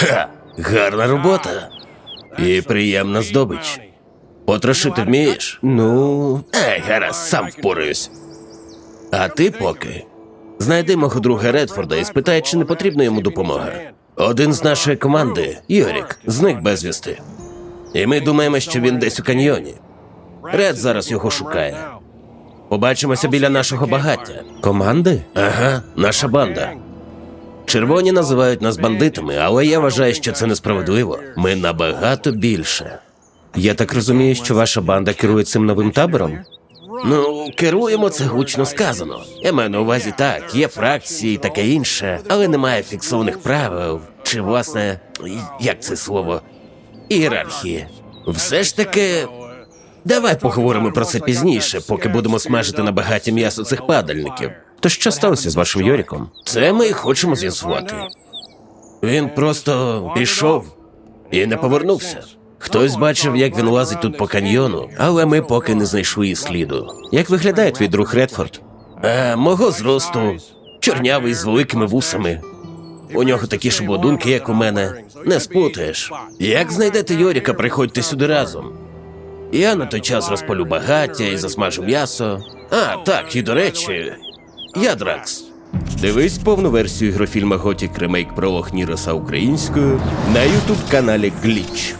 Ха, гарна робота. І приємна здобич. Потрошити вмієш? Ну, ей, гаразд, сам впораюсь. А ти поки. Знайди мого друга Редфорда і спитай, чи не потрібна йому допомога. Один з нашої команди, Йорік, зник безвісти. І ми думаємо, що він десь у каньйоні. Ред зараз його шукає. Побачимося біля нашого багаття. Команди? Ага, наша банда. Червоні називають нас бандитами, але я вважаю, що це несправедливо. Ми набагато більше. Я так розумію, що ваша банда керує цим новим табором? Ну, керуємо це гучно сказано. Я маю на увазі так, є фракції таке інше, але немає фіксованих правил. Чи власне, як це слово? Ієрархії. Все ж таки. Давай поговоримо про це пізніше, поки будемо смажити на багаті м'ясо цих падальників. То що сталося з вашим Йоріком? Це ми і хочемо з'ясувати. Він просто пішов і не повернувся. Хтось бачив, як він лазить тут по каньйону, але ми поки не знайшли і сліду. Як виглядає твій друг Редфорд? Е, мого зросту, чорнявий з великими вусами. У нього такі ж обладунки, як у мене. Не спутаєш. Як знайдете Йоріка, приходьте сюди разом. Я на той час розпалю багаття і засмажу м'ясо. А, так, і до речі, я Дракс. Дивись повну версію ігрофільма Готік ремейк пролог Ніроса українською на ютуб каналі Гліч.